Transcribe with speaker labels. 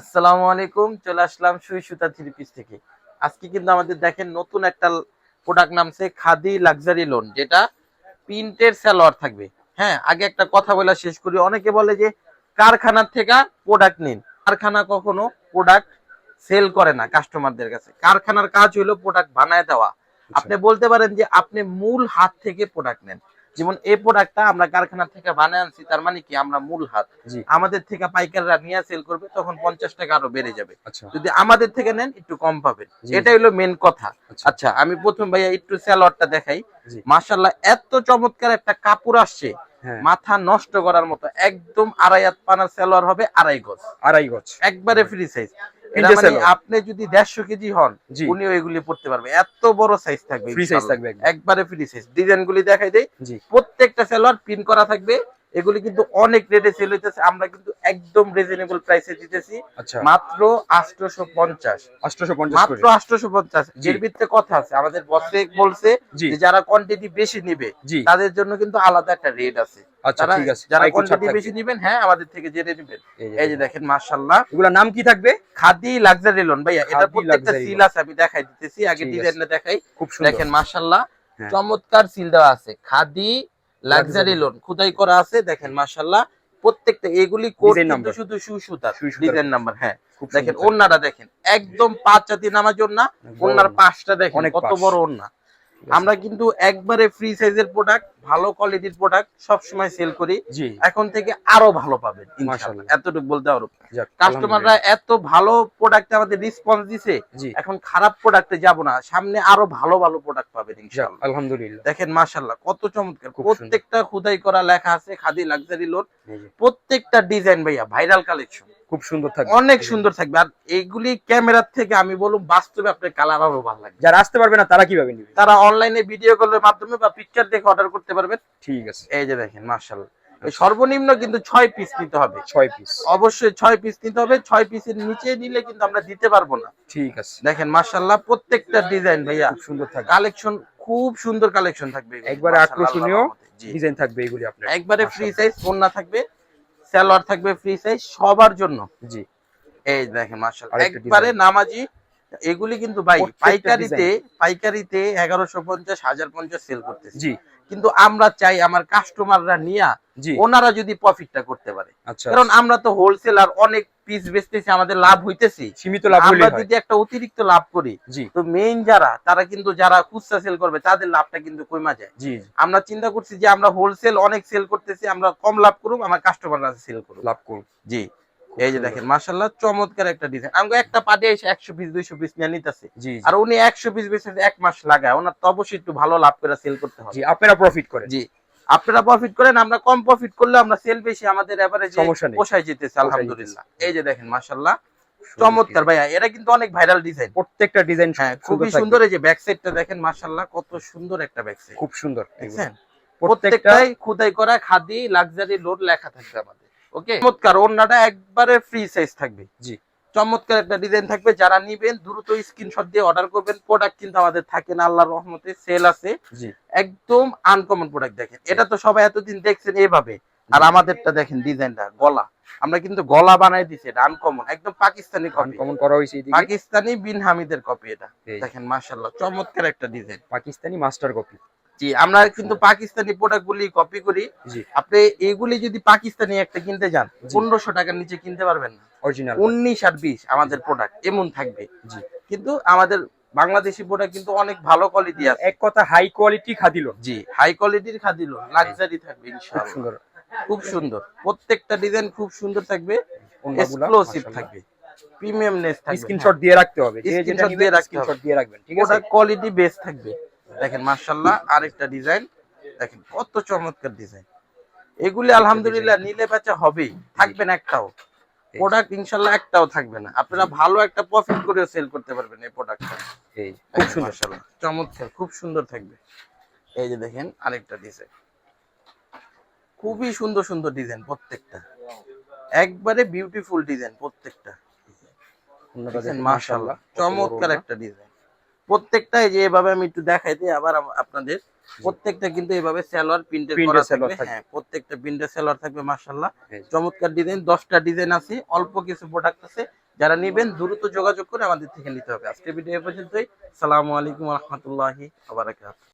Speaker 1: আসসালামু আলাইকুম চলে আসলাম সুই সুতা থ্রি পিস থেকে। আজকে কিন্তু আমাদের দেখেন নতুন একটা প্রোডাক্ট নামছে খাদি লাক্সারি লোন যেটা প্রিন্টের সালোয়ার থাকবে। হ্যাঁ আগে একটা কথা বলে শেষ করি অনেকে বলে যে কারখানার থেকে প্রোডাক্ট নিন। কারখানা কখনো প্রোডাক্ট সেল করে না কাস্টমারদের কাছে। কারখানার কাজ হলো প্রোডাক্ট বানায় দেওয়া। আপনি বলতে পারেন যে আপনি মূল হাত থেকে প্রোডাক্ট নেন। যেমন এই প্রোডাক্টটা আমরা কারখানা থেকে বানায় আনছি তার মানে কি আমরা মূল হাত। আমাদের থেকে পাইকাররা নিয়ে সেল করবে তখন পঞ্চাশ টাকা আরও বেড়ে যাবে।
Speaker 2: আচ্ছা।
Speaker 1: যদি আমাদের থেকে নেন একটু কম পাবেন। এটাই হলো মেন কথা।
Speaker 2: আচ্ছা।
Speaker 1: আচ্ছা আমি প্রথম ভাইয়া একটু স্যালোয়ারটা দেখাই।
Speaker 2: জি।
Speaker 1: মাশাল্লাহ এত চমৎকার একটা কাপড় আসছে।
Speaker 2: হ্যাঁ।
Speaker 1: মাথা নষ্ট করার মতো একদম আড়াই হাত পানার সালোয়ার হবে আড়াই গজ।
Speaker 2: আড়াই গজ।
Speaker 1: একবারে ফ্রি সাইজ। আপনি যদি দেড়শো কেজি হন
Speaker 2: উনি
Speaker 1: ওইগুলি এগুলি পড়তে পারবে। এত বড় সাইজ থাকবে
Speaker 2: ফ্রি সাইজ থাকবে
Speaker 1: একবারে ফ্রি সাইজ ডিজাইন গুলি দেখাই
Speaker 2: দেয়
Speaker 1: প্রত্যেকটা সেলার প্রিন্ট করা থাকবে। এগুলি কিন্তু অনেক রেটে সেল হইতেছে। আমরা কিন্তু একদম রিজনেবল প্রাইসে দিতেছি।
Speaker 2: আচ্ছা।
Speaker 1: মাত্র আটশোশো পঞ্চাশ মাত্র আটশোশো পঞ্চাশ। এর ভিতরে কথা আছে। আমাদের বসে বলছে যে যারা কোয়ান্টিটি বেশি নিবে তাদের জন্য কিন্তু আলাদা একটা রেট আছে।
Speaker 2: আচ্ছা
Speaker 1: যারা কোয়ান্টিটি বেশি নিবেন হ্যাঁ আমাদের থেকে জেনে নিবেন।
Speaker 2: এই যে
Speaker 1: দেখেন
Speaker 2: এগুলোর নাম কি থাকবে?
Speaker 1: খাদি লাক্সারি লোন ভাইয়া এটা প্রত্যেকটা সিল আছে আমি দেখাই দিতেছি। আগে ডিজাইনটা দেখাই।
Speaker 2: খুব সুন্দর।
Speaker 1: দেখেন মাশাআল্লাহ।
Speaker 2: হ্যাঁ।
Speaker 1: চমৎকার সিল দেওয়া আছে। খাদি লাক্সারি লোন খুদাই করা আছে দেখেন মাশাআল্লাহ প্রত্যেকটা এগুলি কোড
Speaker 2: Design
Speaker 1: কিন্তু শুধু
Speaker 2: সুসুতার
Speaker 1: ডিজাইন নাম্বার হ্যাঁ। দেখেন
Speaker 2: ওনারা
Speaker 1: ওন্নাটা দেখেন একদম পাঁচ জাতি নামাজ
Speaker 2: বড়
Speaker 1: ওন্নার পাঁচটা দেখেন কত বড় ওন্না। আমরা কিন্তু একবারে ফ্রি সাইজের প্রোডাক্ট ভালো কোয়ালিটির প্রোডাক্ট সব সময় সেল করি। এখন থেকে আরও ভালো পাবেন ইনশাআল্লাহ। এতটুকু বলতে
Speaker 2: যাক,
Speaker 1: কাস্টমাররা এত ভালো প্রোডাক্টে আমাদের রেসপন্স দিছে এখন খারাপ প্রোডাক্টে যাব না। সামনে আরও ভালো ভালো প্রোডাক্ট পাবেন ইনশাআল্লাহ।
Speaker 2: আলহামদুলিল্লাহ।
Speaker 1: দেখেন মাশাআল্লাহ কত চমৎকার। প্রত্যেকটা খুদাই করা লেখা আছে খাদি লাক্সারি
Speaker 2: যে,
Speaker 1: প্রত্যেকটা ডিজাইন ভাইয়া ভাইরাল কালেকশন
Speaker 2: খুব সুন্দর থাকবে।
Speaker 1: অনেক সুন্দর থাকবে। আর এইগুলি ক্যামেরার থেকে আমি বলব বাস্তবে আপনার কালার আরও ভালো লাগবে।
Speaker 2: যারা আসতে পারবে না তারা কীভাবে নিবে?
Speaker 1: তারা অনলাইনে ভিডিও কলের মাধ্যমে বা পিকচার দেখে অর্ডার করতে পারবেন।
Speaker 2: ঠিক আছে।
Speaker 1: এই যে দেখেন মাশাআল্লাহ। এই সর্বনিম্ন কিন্তু ছয় পিস নিতে হবে।
Speaker 2: ছয় পিস
Speaker 1: অবশ্যই ছয় পিস নিতে হবে। ছয় পিসের নিচে নিলে কিন্তু আমরা দিতে পারব না।
Speaker 2: ঠিক আছে।
Speaker 1: দেখেন মাশাআল্লাহ প্রত্যেকটা ডিজাইন ভাইয়া।
Speaker 2: সুন্দর থাকবে।
Speaker 1: কালেকশন খুব সুন্দর কালেকশন থাকবে
Speaker 2: একবারে আকর্ষণীয়। ডিজাইন থাকবে এগুলি আপনার।
Speaker 1: একবারে ফ্রি সাইজ ফোন না থাকবে। সালোয়ার থাকবে ফ্রি সাইজ সবার জন্য।
Speaker 2: জি।
Speaker 1: এই দেখেন মাশাআল্লাহ। একবারে নামাজি এগুলি কিন্তু ভাই পাইকারিতে পাইকারিতে এগারোশো পঞ্চাশ হাজার পঞ্চাশ সেল করতেছে।
Speaker 2: জি।
Speaker 1: কিন্তু আমরা চাই আমার কাস্টমাররা নিয়া
Speaker 2: জি।
Speaker 1: ওনারা যদি প্রফিটটা করতে পারে।
Speaker 2: আচ্ছা।
Speaker 1: কারণ আমরা তো হোলসেলার অনেক পিস বেচতেছি আমাদের লাভ হইতেছি।
Speaker 2: সীমিত লাভ
Speaker 1: আমরা যদি একটা অতিরিক্ত লাভ করি তো মেইন যারা তারা কিন্তু যারা খুচরা সেল করবে তাদের লাভটা কিন্তু কমা যায়।
Speaker 2: জি
Speaker 1: আমরা চিন্তা করছি যে আমরা হোলসেল অনেক সেল করতেছি আমরা কম লাভ করুক আমার কাস্টমাররা সেল করুক।
Speaker 2: লাভ করুন
Speaker 1: জি। এই যে দেখেন মাশাল্লাহ চমৎকার একটা ডিজাইন আমাকে একটা পাটে এসে একশো পিস দুইশো পিস নিয়ে নিতেছে। আর উনি একশো পিস বেচে এক মাস লাগায় ওনার তো অবশ্যই একটু ভালো লাভ করে সেল করতে হবে।
Speaker 2: আপনারা প্রফিট করেন।
Speaker 1: জি। আপনারা প্রফিট করেন আমরা কম প্রফিট করলে আমরা সেল বেশি আমাদের এভারেজ পোষায় যেতেছে আলহামদুলিল্লাহ। এই যে দেখেন মাশাল্লাহ চমৎকার ভাইয়া এটা কিন্তু অনেক ভাইরাল ডিজাইন
Speaker 2: প্রত্যেকটা ডিজাইন
Speaker 1: হ্যাঁ খুবই সুন্দর এই যে ব্যাক সাইডটা দেখেন মাশাল্লাহ কত সুন্দর একটা ব্যাক সাইড
Speaker 2: খুব সুন্দর।
Speaker 1: দেখছেন? প্রত্যেকটাই খোদাই করা খাদি লাক্সারি লোড লেখা থাকবে আমাদের ওকে চমৎকার ওন্নাটা একবারে ফ্রি সাইজ থাকবে।
Speaker 2: জি।
Speaker 1: চমৎকার একটা ডিজাইন থাকবে। যারা নিবেন দ্রুত স্ক্রিনশট দিয়ে অর্ডার করবেন। প্রোডাক্ট কিন্তু আমাদের থাকে না আল্লাহর রহমতে সেল আছে। একদম আনকমন প্রোডাক্ট দেখেন। এটা তো সবাই এতদিন দেখছেন এইভাবে আর আমাদেরটা দেখেন ডিজাইনটা গলা। আমরা কিন্তু গলা বানাই দিছি এটা আনকমন একদম পাকিস্তানি কপি
Speaker 2: কমন করা হয়েছে এদিকে?
Speaker 1: পাকিস্তানি বিন হামিদের কপি এটা। দেখেন মাশাআল্লাহ চমৎকার একটা ডিজাইন
Speaker 2: পাকিস্তানি মাস্টার কপি
Speaker 1: জি আমরা কিন্তু পাকিস্তানি প্রোডাক্ট গুলি কপি করি। আপনি এগুলি যদি পাকিস্তানি একটা কিনতে যান পনেরোশো টাকার নিচে কিনতে পারবেন না।
Speaker 2: অরিজিনাল
Speaker 1: উনিশ আর বিশ আমাদের প্রোডাক্ট এমন থাকবে।
Speaker 2: জি।
Speaker 1: কিন্তু আমাদের বাংলাদেশি প্রোডাক্ট কিন্তু অনেক ভালো কোয়ালিটি আছে।
Speaker 2: এক কথা হাই কোয়ালিটি খাদিল।
Speaker 1: জি হাই কোয়ালিটির খাদিল লাক্সারি থাকবে ইনশাআল্লাহ।
Speaker 2: সুন্দর।
Speaker 1: খুব সুন্দর। প্রত্যেকটা ডিজাইন খুব সুন্দর থাকবে এক্সক্লুসিভ থাকবে প্রিমিয়ামনেস থাকবে।
Speaker 2: স্ক্রিনশট দিয়ে রাখতে হবে। যে যেটা
Speaker 1: দিয়ে রাখতে
Speaker 2: স্ক্রিনশট দিয়ে রাখবেন ঠিক আছে?
Speaker 1: কোয়ালিটি বেস্ট থাকবে। দেখেন মাশাআল্লাহ আরেকটা ডিজাইন। দেখেন কত চমৎকার ডিজাইন। এগুলি আলহামদুলিল্লাহ নিলে বেচা হবেই। থাকবে না একটাও। প্রোডাক্ট ইনশাল্লাহ একটাও থাকবে না। আপনারা ভালো একটা প্রফিট করে সেল করতে পারবেন এই প্রোডাক্টটা
Speaker 2: এই খুব সুন্দর।
Speaker 1: চমৎকার খুব সুন্দর থাকবে। এই যে দেখেন আরেকটা ডিজাইন খুবই সুন্দর সুন্দর ডিজাইন প্রত্যেকটা। একবারে বিউটিফুল ডিজাইন প্রত্যেকটা। মাশাআল্লাহ চমৎকার একটা ডিজাইন প্রত্যেকটা এই যে এভাবে আমি একটু দেখাই দিই আবার আপনাদের। প্রত্যেকটা কিন্তু এভাবে সালোয়ার প্রিন্টের করা থাকবে। হ্যাঁ প্রত্যেকটা প্রিন্টের সেলোয়ার থাকবে মাশাআল্লাহ। চমৎকার ডিজাইন দশটা ডিজাইন আছে অল্প কিছু প্রোডাক্ট আছে। যারা নেবেন দ্রুত যোগাযোগ করে আমাদের থেকে নিতে হবে। আজকে ভিডিও পর্যন্তই। আসসালামু আলাইকুম ওয়া রাহমাতুল্লাহি ওয়া আবার